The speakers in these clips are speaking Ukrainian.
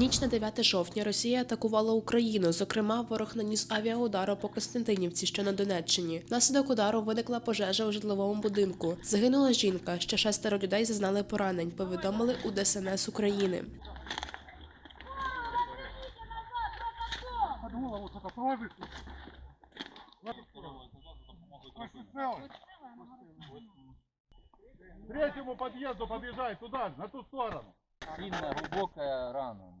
ніч на 9 жовтня Росія атакувала Україну. Зокрема, ворог наніс авіаудару по Костянтинівці, що на Донеччині. Внаслідок удару виникла пожежа у житловому будинку. Загинула жінка. Ще шестеро людей зазнали поранень. Повідомили у ДСНС України. Третьему подъезду подъезжай туда, на ту сторону. Сильная глубокая рана.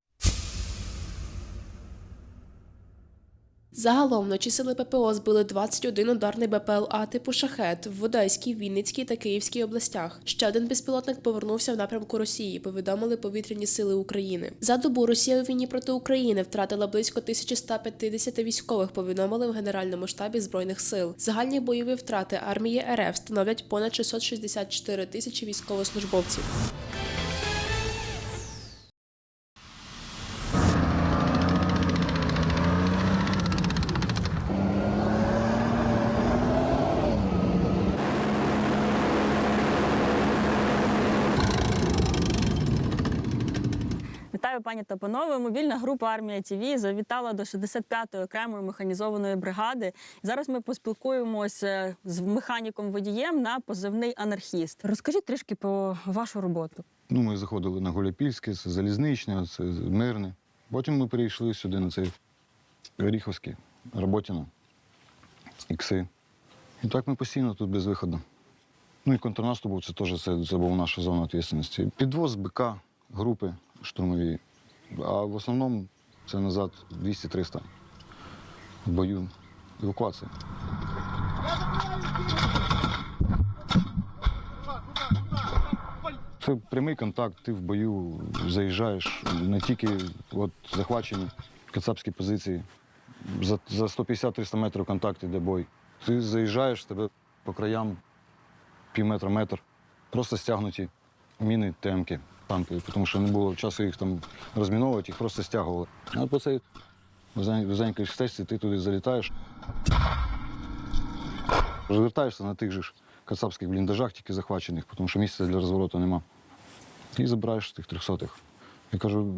Загалом вночі сили ППО збили 21 ударний БПЛА типу шахет в Одеській, Вінницькій та Київській областях. Ще один безпілотник повернувся в напрямку Росії. Повідомили повітряні сили України. За добу Росія у війні проти України втратила близько 1150 військових. Повідомили в Генеральному штабі збройних сил. Загальні бойові втрати армії РФ становлять понад 664 тисячі військовослужбовців. Пані та панове. Мобільна група армія ТІВІ завітала до 65-ї окремої механізованої бригади. Зараз ми поспілкуємося з механіком водієм на позивний анархіст. Розкажіть трішки про вашу роботу. Ну, ми заходили на Гуляпільське, це Залізничне, це Мирне. Потім ми перейшли сюди на цей Оріховський, Роботіно, Ікси. І так ми постійно тут без виходу. Ну і контрнаступ це теж це, це була наша зона відповідальності. Підвоз БК, групи штурмові. А в основному це назад 200-300 в бою. Евакуація. Це прямий контакт, ти в бою заїжджаєш не тільки от, захвачені кацапські позиції. За, за 150-300 метрів контакт іде бой. Ти заїжджаєш, тебе по краям пів метра, метр. Просто стягнуті міни, темки, танки, тому що не було часу їх там розміновувати, їх просто стягували. А по цей вузенькій стежці ти туди залітаєш. Розвертаєшся на тих же ж кацапських бліндажах, тільки захвачених, тому що місця для розвороту нема. І забираєш тих трьохсотих. Я кажу,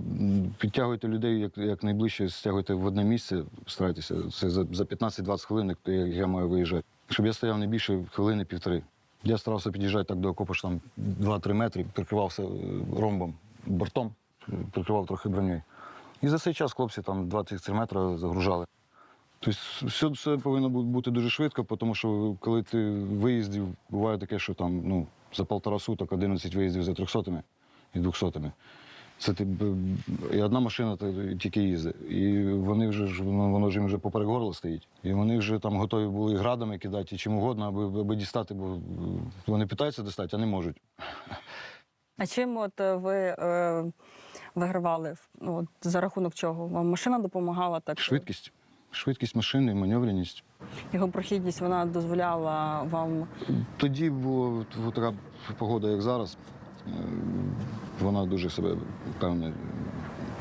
підтягуйте людей як, як найближче, стягуйте в одне місце, старайтеся. Це за, за 15-20 хвилин, як я, маю виїжджати. Щоб я стояв не більше хвилини півтори. Я старався під'їжджати так до окопу, що там 2-3 метри, прикривався е, ромбом, бортом, прикривав трохи бронею. І за цей час хлопці там 23 метри загружали. Тобто все це повинно бути дуже швидко, тому що коли ти виїздів, буває таке, що там ну, за полтора суток 11 виїздів за 300 і 200. Це ти, і одна машина тільки їздить. І вони вже ж воно воно ж їм вже поперек горла стоїть. І вони вже там готові були градами кидати і чим угодно, аби, аби дістати, бо вони питаються достати, а не можуть. А чим от е, ви е, вигравали? Ну, от, за рахунок чого? Вам машина допомагала так? Швидкість. Швидкість машини, маневреність. Його прохідність вона дозволяла вам Тоді була така погода, як зараз. Вона дуже себе певне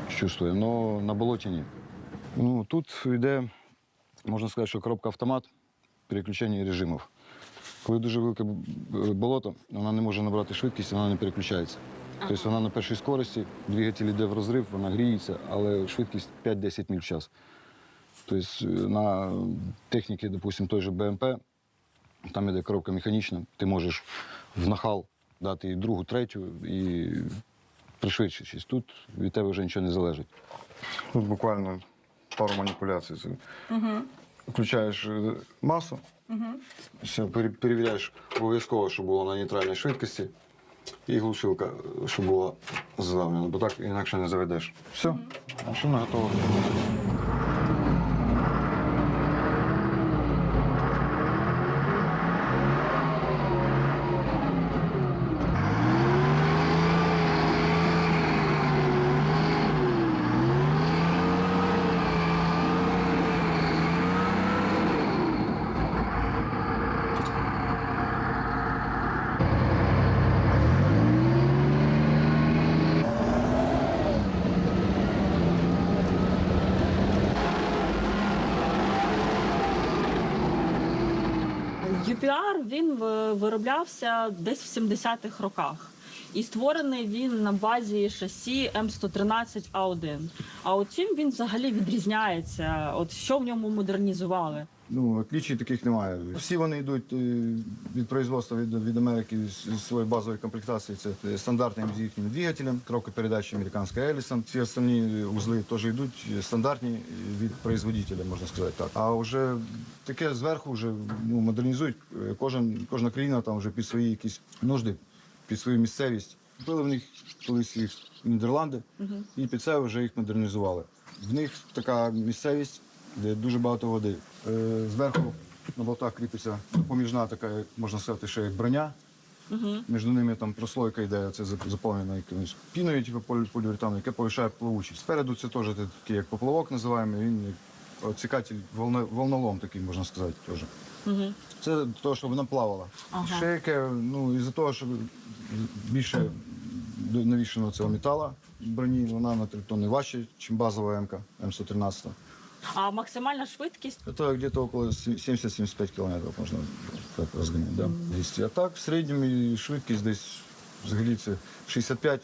чувствує. Але на болоті ні. Ну, тут йде, можна сказати, що коробка автомат переключення режимів. Коли дуже велике болото, вона не може набрати швидкість, вона не переключається. Тобто вона на першій скорості, двигатель йде в розрив, вона гріється, але швидкість 5-10 міль в час. Тобто е, на техніці, допустимо, той же БМП, там іде коробка механічна, ти можеш в нахал дати і другу, третю і пришвидшитись. Тут від тебе вже нічого не залежить. Тут буквально пару маніпуляцій. Угу. Включаєш е, масу, Все, перевіряєш обов'язково, щоб було на нейтральній швидкості, і глушилка, е, щоб була задавлена, бо так інакше не заведеш. Все, машина готова. Він вироблявся десь в 70-х роках. І створений він на базі шасі М113 А1. А от чим він взагалі відрізняється? От що в ньому модернізували? Ну, отличий таких немає. Всі вони йдуть е, від производства від, від Америки з, з своєї базової комплектації. Це е, стандартним з їхнім двигателем, коробка передач американська Ellison. Всі остальні узли теж йдуть стандартні від производителя, можна сказати так. А вже таке зверху вже ну, модернізують. Е, Кожен, кожна країна там вже під свої якісь нужди, під свою місцевість. Купили в них колись їх Нідерланди, і під це вже їх модернізували. В них така місцевість, де дуже багато води. Е, Зверху на болтах кріпиться допоміжна така, як можна сказати, ще як броня. Між ними там прослойка йде, це зап- заповнена якимось піною, типу полі- поліуретану, яке повищає плавучість. Спереду це теж такий як поплавок називаємо, він як оцікатель, волнолом такий, можна сказати, теж. Це те, що вона плавала. Ага. Ще яке, ну, із-за того, що більше навішено цього металу броні, вона на 3 тонни важче, ніж базова МК М113. А максимальна швидкість Это где-то около 70-75 кілометрів можна так розганяти. Да. Десь. А так, в середньому швидкість десь взагалі це 65.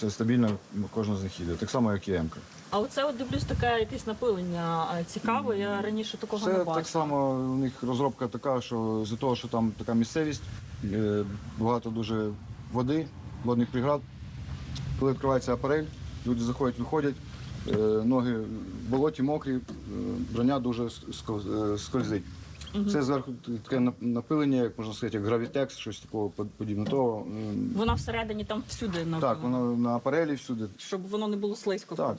Це стабільно кожна з них їде. Так само, як і МК. А оце от дивлюсь таке якесь напилення е, цікаве. Я раніше такого не Це бачила. так само у них розробка така, що з-за того, що там така місцевість, е, багато дуже води, водних преград. Коли відкривається апарель, люди заходять, виходять, ноги в болоті мокрі, е, броня дуже скользить. Угу. Це зверху таке напилення, як можна сказати, як гравітекс, щось такого под- подібне. того. Вона всередині там всюди Так, воно на апарелі всюди. щоб воно не було слизько. Так.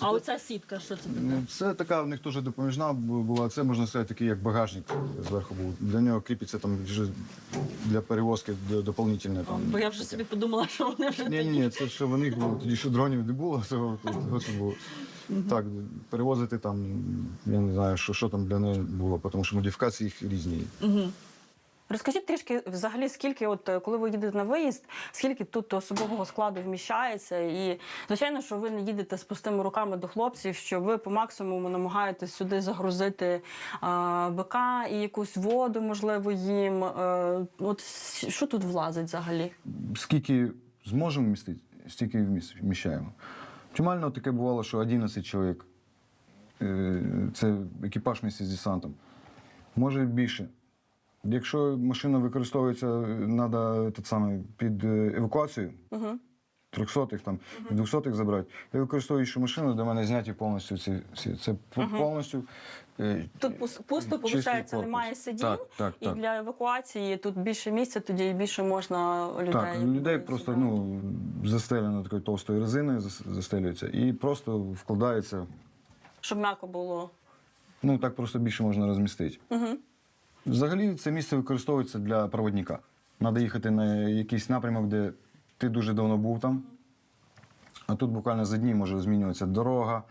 А оця сітка, що це таке? Ну, Це така в них теж допоміжна була. Це можна сказати, такий як багажник зверху був. Для нього кріпиться там вже для перевозки до- доповнительне там. Бо я вже собі подумала, що вони вже Ні, ні, ні, це ще в них було. Тоді ще дронів не було, того це було. Так, перевозити там, я не знаю, що, що там для неї було, тому що модифікації їх різні. Розкажіть трішки взагалі, скільки, от е, коли ви їдете на виїзд, скільки тут особового складу вміщається, і звичайно, що ви не їдете з пустими руками до хлопців, що ви по максимуму намагаєтесь сюди загрузити а, БК і якусь воду, можливо, їм. Е, от що тут влазить взагалі? Скільки зможемо вмістити, стільки вміщаємо. Оптимально таке бувало, що 11 чоловік. Е, Це екіпаж місці з десантом. Може більше. Якщо машина використовується, треба саме під е, евакуацію, Угу. 300-х, там, 200-х забрати. Я використовую іншу машину, де мене зняті повністю ці всі. Це по- повністю. е, Тут пусто, виходить, немає сидінь, Так, так, і так. для евакуації тут більше місця, тоді більше можна людей. Так, людей просто ну, застелено такою товстою резиною, застелюється, і просто вкладається. щоб м'яко було. Ну так просто більше можна розмістити. Угу. Взагалі це місце використовується для проводника. Треба їхати на якийсь напрямок, де ти дуже давно був там. А тут буквально за дні може змінюватися дорога,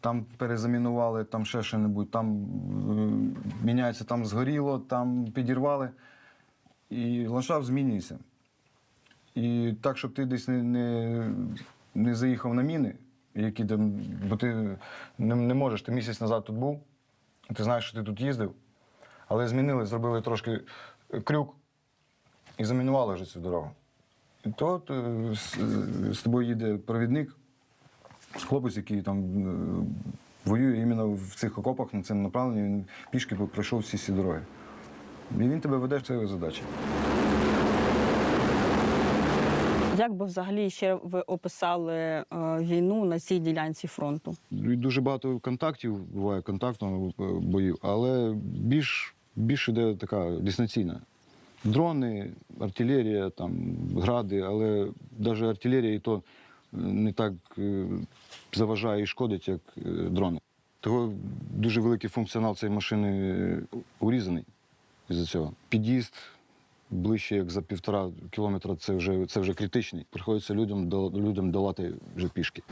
там перезамінували, там ще що-небудь, там е, міняється, там згоріло, там підірвали. І ландшафт змінюється. І так, щоб ти десь не, не, не заїхав на міни, які там, бо ти не, не можеш, ти місяць назад тут був, ти знаєш, що ти тут їздив, але змінили, зробили трошки крюк і замінували вже цю дорогу. І то е, з, е, з тобою їде провідник, хлопець, який там е, воює іменно в цих окопах на цьому направленні, він пішки пройшов всі ці дороги. І він тебе веде, це його задача. Як би взагалі ще ви описали е, війну на цій ділянці фронту? Дуже багато контактів буває контактного е, боїв, але більш, більш іде така дистанційна. Дрони, артилерія, там, гради, але навіть артилерія і то не так е, заважає і шкодить, як е, дрони. Того дуже великий функціонал цієї машини е, урізаний із-за цього. Під'їзд ближче як за півтора кілометра це вже, це вже критичний. Приходиться людям, людям долати вже пішки.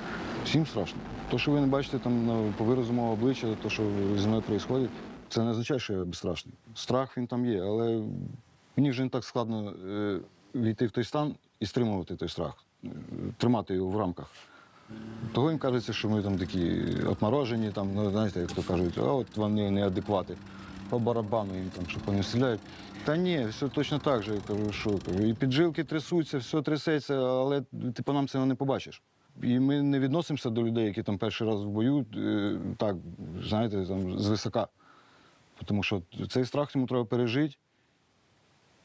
Всім страшно. То, що ви не бачите там по виразу мого обличчя, то, що зі мною відбувається, це не означає, що я безстрашний. Страх він там є, але мені вже не так складно е, війти в той стан і стримувати той страх, е, тримати його в рамках. Того їм кажеться, що ми там такі отморожені, там, ну, знаєте, як то кажуть, а от вони неадеквати. по барабану їм там, щоб вони стріляють. Та ні, все точно так же. Кажу, що. І піджилки трясуться, все трясеться, але ти по нам цього не побачиш. І ми не відносимося до людей, які там перший раз в бою, е, так, знаєте, там, звисока. Тому що цей страх йому треба пережити.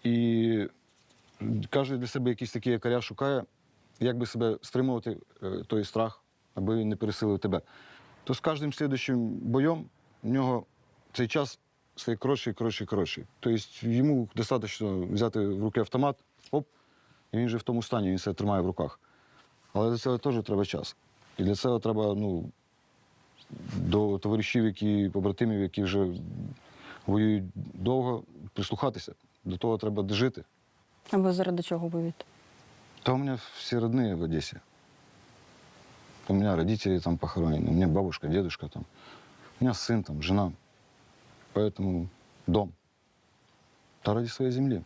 І кожен для себе якийсь такий якоря шукає, як би себе стримувати е, той страх, аби він не пересилив тебе. То з кожним слідуючим бойом в нього цей час стає коротший, коротший, коротший. Тобто йому достатньо взяти в руки автомат, оп, і він вже в тому стані, він себе тримає в руках. Але для цього теж треба час. І для цього треба ну, до товаришів, які, побратимів, які вже воюють довго, прислухатися. До того треба дожити. А ви заради чого воюєте? Да у меня все родные в Одессе. У меня родители там похоронены, у меня бабушка, дедушка там. У меня сын там, жена. Поэтому дом. Да ради своей земли.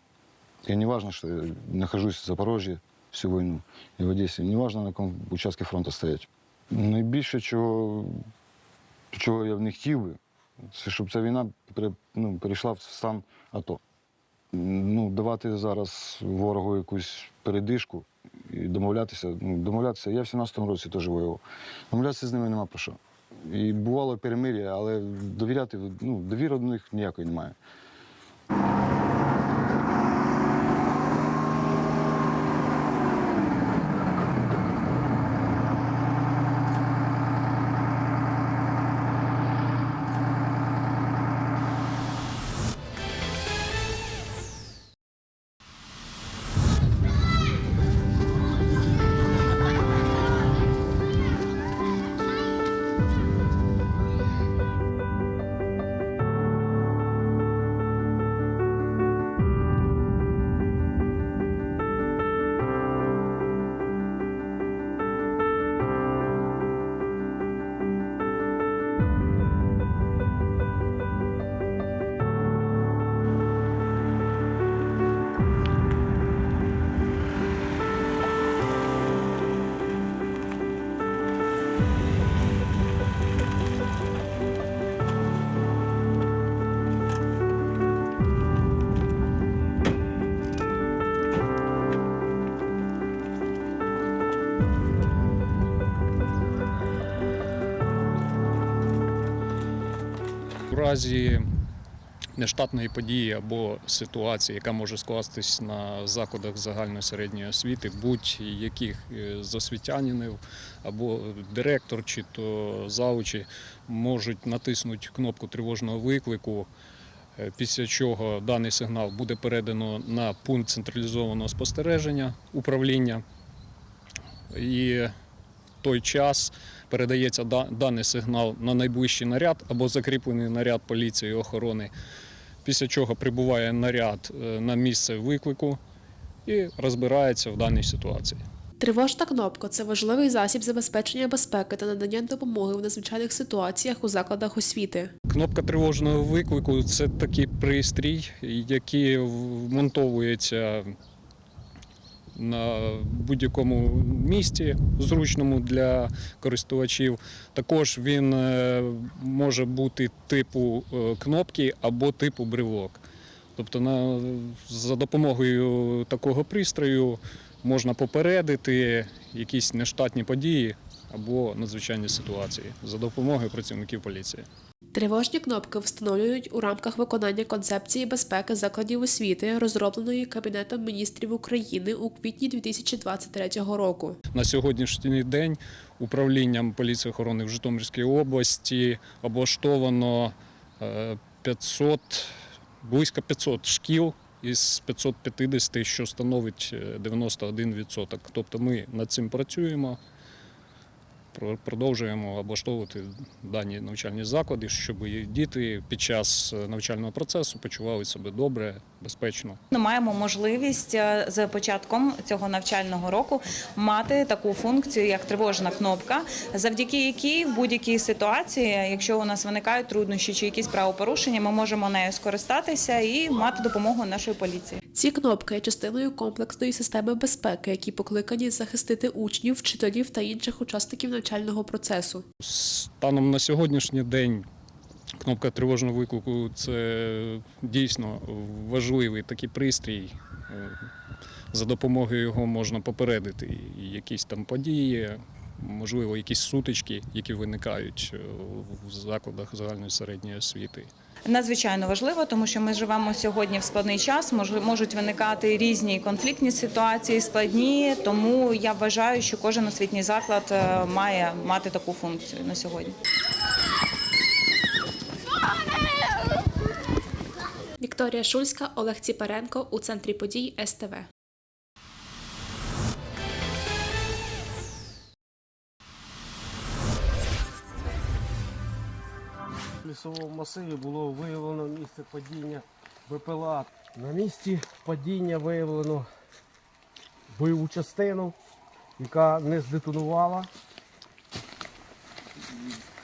И не важно, что я нахожусь в Запорожье всю войну и в Одессе. Не важно, на каком участке фронту стоять. Найбільше, чого, чого я б не хотів би, це щоб ця війна ну, перейшла в стан АТО ну, давати зараз ворогу якусь передишку і домовлятися. Ну, домовлятися. Я в 17-му році теж воював. Домовлятися з ними нема про що. І бувало перемир'я, але довіряти, ну, довіри до них ніякої немає. Разі нештатної події або ситуації, яка може скластись на закладах загальної середньої освіти, будь-яких е, з освітянинів або директор чи то заучі можуть натиснути кнопку тривожного виклику. е, Після чого даний сигнал буде передано на пункт централізованого спостереження управління. І в той час передається да- даний сигнал на найближчий наряд або закріплений наряд поліції і охорони, після чого прибуває наряд е, на місце виклику і розбирається в даній ситуації. Тривожна кнопка це важливий засіб забезпечення безпеки та надання допомоги в надзвичайних ситуаціях у закладах освіти. Кнопка тривожного виклику це такий пристрій, який вмонтовується на будь-якому місці, зручному для користувачів. Також він е, може бути типу е, кнопки або типу бривок. Тобто на, за допомогою такого пристрою можна попередити якісь нештатні події або надзвичайні ситуації за допомогою працівників поліції. Тривожні кнопки встановлюють у рамках виконання концепції безпеки закладів освіти, розробленої Кабінетом міністрів України у квітні 2023 року. На сьогоднішній день управлінням поліції охорони в Житомирській області облаштовано е, 500, близько 500 шкіл із 550, що становить е, 91%. Тобто ми над цим працюємо, продовжуємо облаштовувати дані навчальні заклади, щоб діти під час е, навчального процесу почували себе добре, безпечно. Ми маємо можливість е, з початком цього навчального року мати таку функцію, як тривожна кнопка, завдяки якій в будь-якій ситуації, якщо у нас виникають труднощі чи якісь правопорушення, ми можемо нею скористатися і мати допомогу нашої поліції. Ці кнопки є частиною комплексної системи безпеки, які покликані захистити учнів, вчителів та інших учасників навчального процесу. Станом на сьогоднішній день Кнопка тривожного виклику це дійсно важливий такий пристрій. Е, За допомогою його можна попередити якісь там події, можливо, якісь сутички, які виникають е, в закладах загальної середньої освіти. Надзвичайно важливо, тому що ми живемо сьогодні в складний час. мож- можуть виникати різні конфліктні ситуації, складні. Тому я вважаю, що кожен освітній заклад е, має мати таку функцію на сьогодні. Вікторія Шульська, Олег Ціпаренко у центрі подій СТВ. В лісовому масиві було виявлено місце падіння БПЛА. На місці падіння виявлено бойову частину, яка не здетонувала.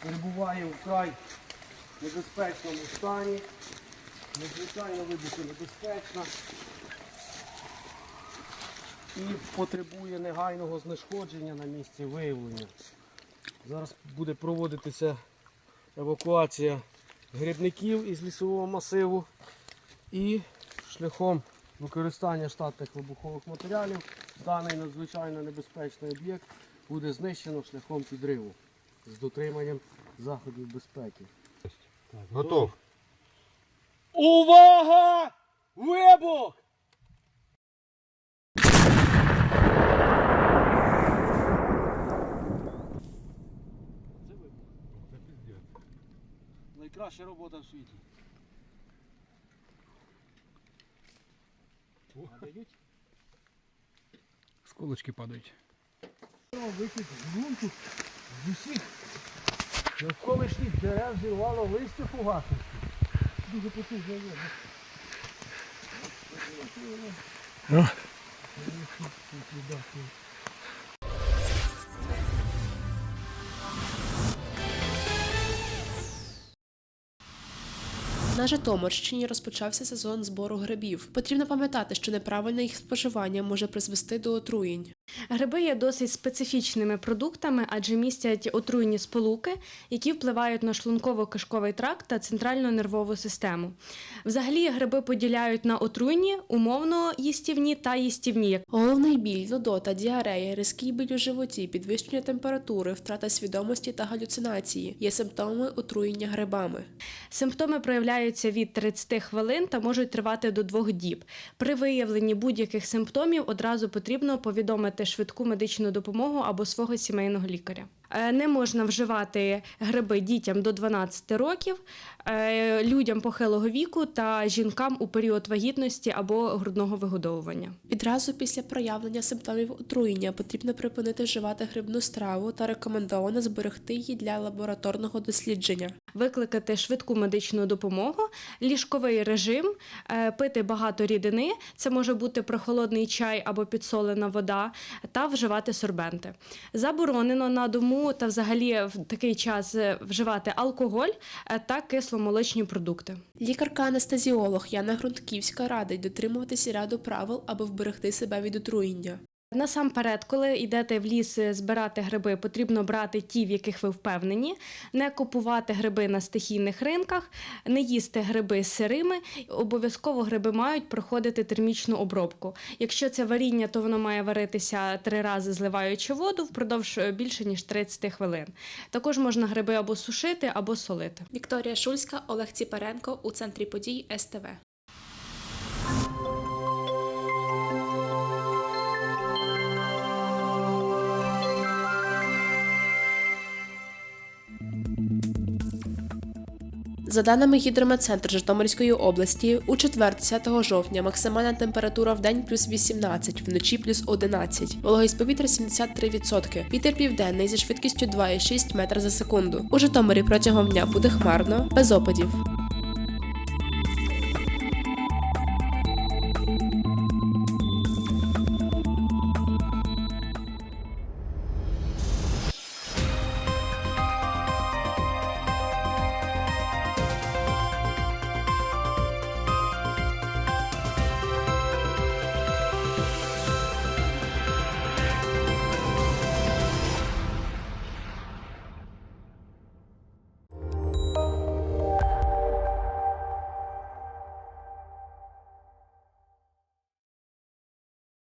Перебуває вкрай небезпечному стані. Надзвичайно вибухонебезпечна і потребує негайного знешкодження на місці виявлення. Зараз буде проводитися евакуація грибників із лісового масиву і шляхом використання штатних вибухових матеріалів даний надзвичайно небезпечний об'єкт буде знищено шляхом підриву з дотриманням заходів безпеки. Готов. Увага! Вибух! Це вибух. Найкраща робота в світі. Надають? Сколочки падають. Вихід з ґрунту з усіх навколишніх дерев зірвало листя фугасності. Дуже потужно видно. На Житомирщині розпочався сезон збору грибів. Потрібно пам'ятати, що неправильне їх споживання може призвести до отруєнь. Гриби є досить специфічними продуктами, адже містять отруйні сполуки, які впливають на шлунково-кишковий тракт та центральну нервову систему. Взагалі, гриби поділяють на отруйні, умовно їстівні та їстівні. Головний біль, нудота, діарея, різкий біль у животі, підвищення температури, втрата свідомості та галюцинації є симптоми отруєння грибами. Симптоми проявляються від 30 хвилин та можуть тривати до двох діб. При виявленні будь-яких симптомів одразу потрібно повідомити швидку медичну допомогу або свого сімейного лікаря. Е, Не можна вживати гриби дітям до 12 років, е, людям похилого віку та жінкам у період вагітності або грудного вигодовування. Відразу після проявлення симптомів отруєння потрібно припинити вживати грибну страву та рекомендовано зберегти її для лабораторного дослідження. Викликати швидку медичну допомогу, ліжковий режим, е, пити багато рідини, це може бути прохолодний чай або підсолена вода, та вживати сорбенти. Заборонено на дому та взагалі в такий час е, вживати алкоголь е, та кисломолочні продукти. Лікарка-анестезіолог Яна Грунтківська радить дотримуватися ряду правил, аби вберегти себе від отруєння. Насамперед, коли йдете в ліс е, збирати гриби, потрібно брати ті, в яких ви впевнені, не купувати гриби на стихійних ринках, не їсти гриби сирими. Обов'язково гриби мають проходити термічну обробку. Якщо це варіння, то воно має варитися три рази, зливаючи воду впродовж е, більше ніж 30 хвилин. Також можна гриби або сушити, або солити. Вікторія Шульська, Олег Ціпаренко у центрі подій СТВ. За даними Гідрометцентру Житомирської області, у четвер, 10 жовтня, максимальна температура в день плюс 18, вночі плюс 11. Вологість повітря 73%. Вітер південний зі швидкістю 2,6 метра за секунду. У Житомирі протягом дня буде хмарно, без опадів.